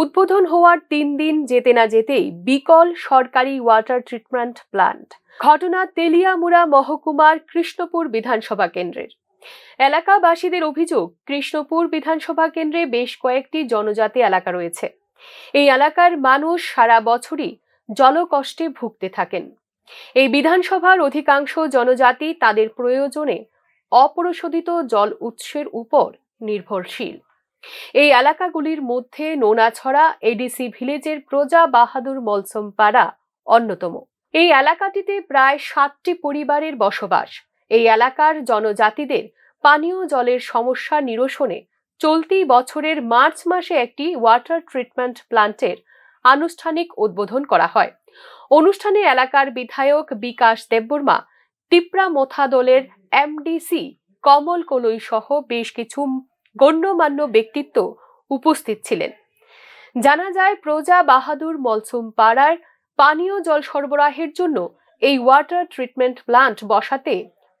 উদ্বোধন হওয়ার তিন দিন যেতে না যেতেই বিকল সরকারি ওয়াটার ট্রিটমেন্ট প্ল্যান্ট। ঘটনা তেলিয়ামুড়া মহকুমার কৃষ্ণপুর বিধানসভা কেন্দ্রের। এলাকাবাসীদের অভিযোগ, কৃষ্ণপুর বিধানসভা কেন্দ্রে বেশ কয়েকটি জনজাতি এলাকা রয়েছে। এই এলাকার মানুষ সারা বছরই জলকষ্টে ভুগতে থাকেন। এই বিধানসভার অধিকাংশ জনজাতি তাদের প্রয়োজনে অপরিশোধিত জল উৎসের উপর নির্ভরশীল। এই এলাকাগুলির মধ্যে নোনাছড়া, এডিসি ভিলেজের প্রজা বাহাদুর মলসম পাড়া অন্যতম। এই এলাকাটিতে প্রায় সাতটি পরিবারের বসবাস। এই এলাকার জনজাতিদের পানীয় জলের সমস্যা নিরসনে চলতি বছরের মার্চ মাসে একটি ওয়াটার ট্রিটমেন্ট প্ল্যান্টের আনুষ্ঠানিক উদ্বোধন করা হয়। অনুষ্ঠানে এলাকার বিধায়ক বিকাশ দেববর্মা টিপ্রা মোথা দলের এমডিসি কমল কলই সহ বেশ কিছু গণ্যমান্য ব্যক্তিত্ব উপস্থিত ছিলেন। জানা যায়, প্রজা বাহাদুর মলসুম পাড়ার পানীয় জল সরবরাহের জন্য এই ওয়াটার ট্রিটমেন্ট প্ল্যান্ট বসাতে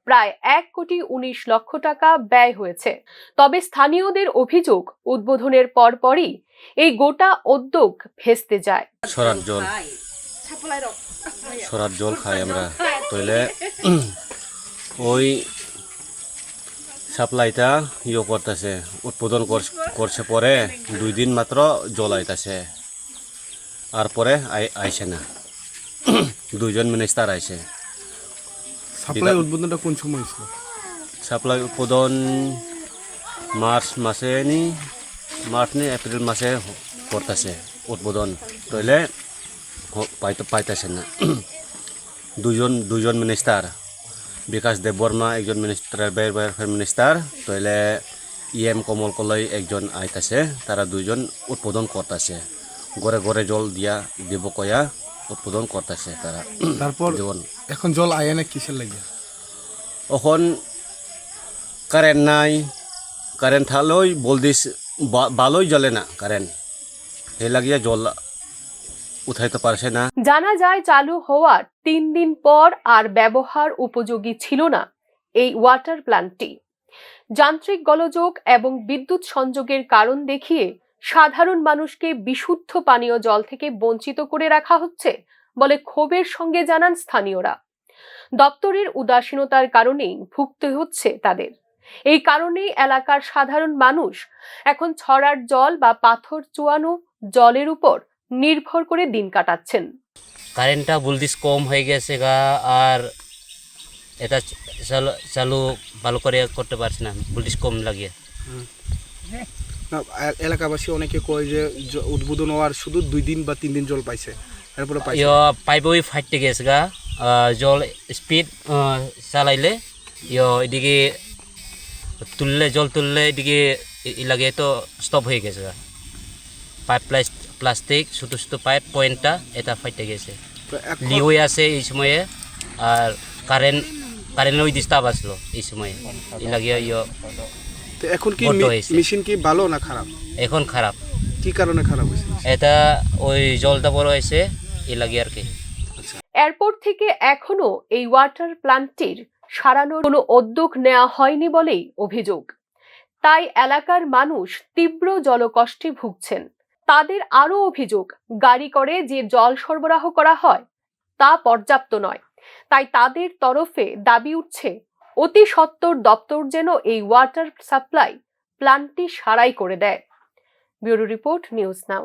প্রায় এক কোটি উনিশ লক্ষ টাকা ব্যয় হয়েছে। তবে স্থানীয়দের অভিযোগ, উদ্বোধনের পরপরই এই গোটা উদ্যোগ ভেস্তে যায়। সরার জল। সরার জল খাই আমরা। তইলে ওই সাপ্লাইটা ইয়ে করতেছে উৎপাদন কর- করছে পরে দুই দিন মাত্র জল আইতাছে। আর পরে আই- আইসে না। দুইজন মিনিস্টার আইসে। সাপ্লাই উদ্বোধনটা কোন সময় ছিল সাপ্লাই উৎপাদন মার্চ মাসে নি মার্চ নি এপ্রিল মাসে করতেছে উদ্বোধন তইলে পাইতে পাইতেছে না। দুজন দুজন মিনিস্টার বিকাশ দেববর্মা একজন মিনিস্টার ওয়েলফেয়ার মিনিস্টার তইলে ই এম কমল কলই একজন আইতাছে তারা দুইজন উৎপাদন করতেছে। ঘরে ঘরে জল দিয়া দিব কয়া উৎপাদন করতেছে তারা। তারপর এখন জল আয় না কিসের লাগে এখন কারেন্ট নাই কারেন্ট থাকলেই বলদিস ভালোই জ্বলে না কারেন্ট এই লাগিয়ে জল উঠাইতে পারছে না। জানা যায় চালু হওয়ার তিন দিন পর আর ব্যবহার উপযোগী ছিল না এই ওয়াটার প্ল্যান্টটি যান্ত্রিক গলযোগ এবং বিদ্যুৎ সংযোগের কারণ দেখিয়ে সাধারণ মানুষকে বিশুদ্ধ পানীয় জল থেকে বঞ্চিত করে রাখা হচ্ছে বলে ক্ষোভের সঙ্গে জানান স্থানীয়রা। দপ্তরের উদাসীনতার কারণেই ভুগতে হচ্ছে তাদের। এই কারণেই এলাকার সাধারণ মানুষ এখন ছড়ার জল বা পাথর চুয়ানো জলের উপর নির্ভর করে দিন কাটাচ্ছেন। কারেন্টটা বলদিস কম হয়ে গেছে গা আর এটা চালু চালু ভালো করে করতে পারছি না বলদিস কম লাগে না, এলাকাবাসী অনেকে কয় যে উদ্বোধন হওয়ার শুধু দুই দিন বা তিন দিন জল পাইছে ইয় পাইপ ওই ফাইটতে গেছে গা জল স্পিড চালাইলে ইয় এদিকে তুললে জল তুললে এদিকে লাগে তো স্টপ হয়ে গেছে গা। পাইপ প্লাস্টিক ছোটো ছোটো পাইপ পয়েন্টটা এটা ফাইটে গেছে। লিওই আছে এই সময়ে আর কারেন্ট কারেন্ট ওই ডিস্টার্ব আসলো এই সময়ে। এই লাগিয়ে ইয় তো এখন কি। মেশিন কি ভালো না খারাপ? এখন খারাপ। কি কারণে খারাপ হয়েছে? এটা ওই জলটা বড় হয়েছে এই লাগে আর কি। এরপর থেকে এখনও এই ওয়াটার প্ল্যান্টটির সারানোর কোনো উদ্যোগ নেওয়া হয়নি বলেই অভিযোগ। তাই এলাকার মানুষ তীব্র জলকষ্টে ভুগছেন। তাদের আরও অভিযোগ, গাড়ি করে যে জল সরবরাহ করা হয়, তা পর্যাপ্ত নয়। তাই তাদের তরফে দাবি উঠছে, অতি সত্বর দপ্তর যেন এই ওয়াটার সাপ্লাই প্ল্যান্টটি সারাই করে দেয়। Bureau report, news now.